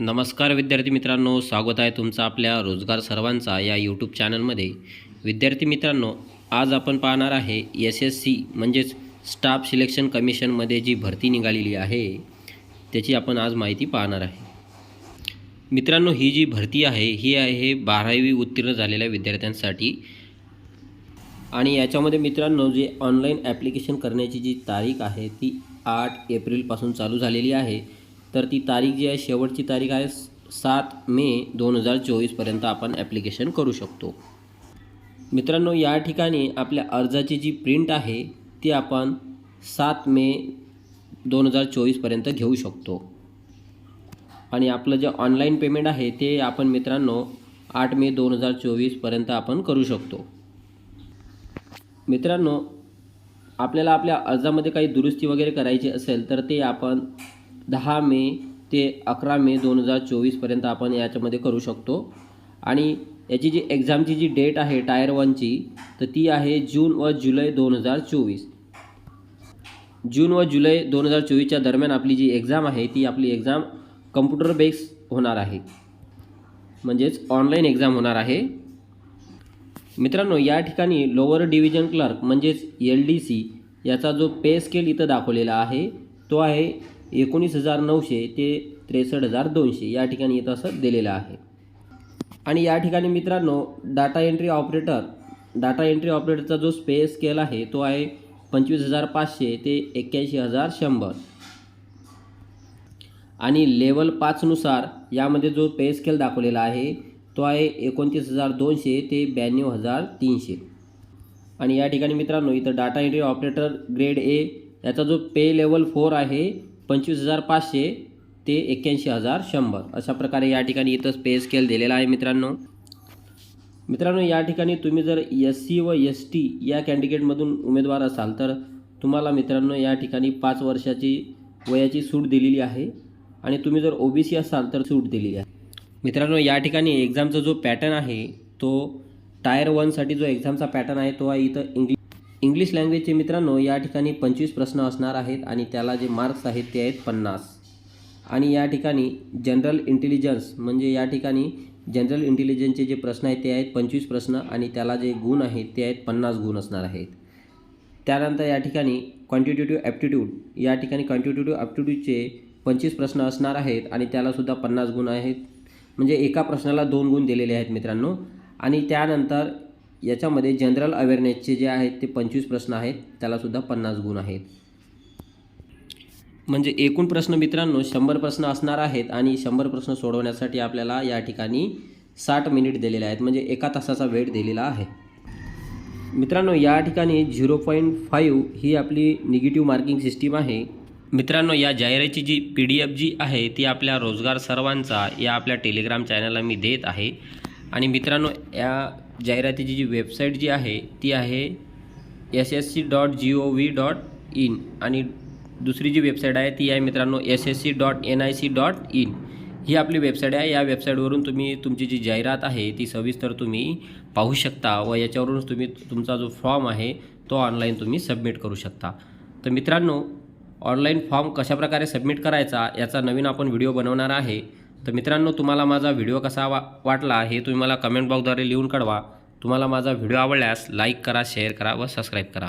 नमस्कार विद्यार्थी मित्रांनो स्वागत आहे तुमचं आपल्या रोजगार सर्वांचा या यूट्यूब चॅनलमध्ये विद्यार्थी मित्रांनो आज आपण पाहणार आहे एस एस सी म्हणजेच स्टाफ सिलेक्शन कमिशनमध्ये जी भरती निघालेली आहे त्याची आपण आज माहिती पाहणार आहे. मित्रांनो ही जी भरती आहे ही आहे बारावी उत्तीर्ण झालेल्या विद्यार्थ्यांसाठी. आणि याच्यामध्ये मित्रांनो जे ऑनलाईन ॲप्लिकेशन करण्याची जी तारीख आहे ती आठ एप्रिलपासून चालू झालेली आहे. तर ती तारीख जी आहे शेवटची तारीख आहे सात मे दोन हजार चोवीसपर्यंत आपण ॲप्लिकेशन करू शकतो. मित्रांनो या ठिकाणी आपल्या अर्जाची जी प्रिंट आहे ती आपण सात मे दोन हजार चोवीसपर्यंत घेऊ शकतो. आणि आपलं जे ऑनलाईन पेमेंट आहे ते आपण मित्रांनो आठ मे दोन हजार चोवीसपर्यंत आपण करू शकतो. मित्रांनो आपल्याला आपल्या अर्जामध्ये काही दुरुस्ती वगैरे करायची असेल तर ते आपण दहा मे ते अकरा मे दोन हजार चोवीसपर्यंत आपण याच्यामध्ये करू शकतो. आणि याची जी एक्झामची जी डेट आहे टायर वनची तर ती आहे जून व जुलै दोन हजार चोवीस. जून व जुलै दोन हजार चोवीसच्या दरम्यान आपली जी एक्झाम आहे ती आपली एक्झाम कम्प्युटर बेस होणार आहे. म्हणजेच ऑनलाईन एक्झाम होणार आहे. मित्रांनो या ठिकाणी लोअर डिव्हिजन क्लर्क म्हणजेच एल डी सी याचा जो पे स्केल इथं दाखवलेला आहे तो आहे एकोणीस हजार नऊशे ते त्रेसष्ट हजार दोनशे या ठिकाणी इथं असं दिलेलं आहे. आणि या ठिकाणी मित्रांनो data entry operator data entry ऑपरेटरचा जो स्पे स्केल आहे तो आहे पंचवीस हजार पाचशे ते एक्क्याऐंशी हजार शंभर. आणि लेवल पाचनुसार यामध्ये जो पे स्केल दाखवलेला आहे तो आहे एकोणतीस हजार दोनशे ते ब्याण्णव हजार तीनशे. आणि या ठिकाणी मित्रांनो इथं data entry operator grade A याचा जो पे लेवल फोर आहे पंचवीस हजार पाचशे ते एक्क्याऐंशी हजार शंभर. अशा प्रकारे या ठिकाणी इथं पे स्केल दिलेला आहे मित्रांनो. मित्रांनो या ठिकाणी तुम्ही जर एस सी व एस टी या कॅन्डिडेटमधून उमेदवार असाल तर तुम्हाला मित्रांनो या ठिकाणी पाच वर्षाची वयाची सूट दिलेली आहे. आणि तुम्ही जर ओ बी सी असाल तर सूट दिलेली आहे. मित्रांनो या ठिकाणी एक्झामचा जो पॅटर्न आहे तो टायर वनसाठी जो एक्झामचा पॅटर्न आहे तो आहे इथं इंग्लिश इंग्लिश लँग्वेजचे मित्रांनो या ठिकाणी पंचवीस प्रश्न असणार आहेत आणि त्याला जे मार्क्स आहेत ते आहेत पन्नास. आणि या ठिकाणी जनरल इंटेलिजन्स म्हणजे या ठिकाणी जनरल इंटेलिजन्सचे जे प्रश्न आहेत ते आहेत पंचवीस प्रश्न आणि त्याला जे गुण आहेत ते आहेत पन्नास गुण असणार आहेत. त्यानंतर या ठिकाणी क्वांटिटेटिव्ह ॲप्टिट्यूड या ठिकाणी क्वांटिटेटिव्ह ॲप्टिट्यूडचे पंचवीस प्रश्न असणार आहेत आणि त्यालासुद्धा पन्नास गुण आहेत. म्हणजे एका प्रश्नाला दोन गुण दिलेले आहेत मित्रांनो. आणि त्यानंतर याच्यामध्ये जनरल अवेअरनेसचे जे आहेत ते पंचवीस प्रश्न आहेत. त्यालासुद्धा पन्नास गुण आहेत. म्हणजे एकूण प्रश्न मित्रांनो शंभर प्रश्न असणार आहेत आणि शंभर प्रश्न सोडवण्यासाठी आपल्याला या ठिकाणी साठ मिनिट दिलेले आहेत. म्हणजे एका तासाचा वेळ दिलेला आहे. मित्रांनो या ठिकाणी झिरो पॉईंट फाईव्ह ही आपली निगेटिव्ह मार्किंग सिस्टीम आहे. मित्रांनो या जाहिराची जी पी डी एफ जी आहे ती आपल्या रोजगार सर्वांचा या आपल्या टेलिग्राम चॅनलला मी देत आहे. आणि मित्रांनो या जाहिरातीची जी वेबसाईट जी आहे ती आहे S S C dot G O V dot in आणि दुसरी जी वेबसाईट आहे ती आहे मित्रांनो S S C dot N I C dot in ही आपली वेबसाईट आहे. या वेबसाईटवरून तुम्ही तुमची जी जाहिरात आहे ती सविस्तर तुम्ही पाहू शकता व याच्यावरूनच तुम्ही तुमचा जो फॉर्म आहे तो ऑनलाईन तुम्ही सबमिट करू शकता. तर मित्रांनो ऑनलाईन फॉर्म कशाप्रकारे सबमिट करायचा याचा नवीन आपण व्हिडिओ बनवणार आहे. तर मित्रांनो तुम्हाला माझा व्हिडिओ कसा वा वाटला हे तुम्ही मला कमेंट बॉक्सद्वारे लिहून कळवा तुम्हाला माझा व्हिडिओ आवडल्यास लाईक करा शेअर करा व सबस्क्राईब करा.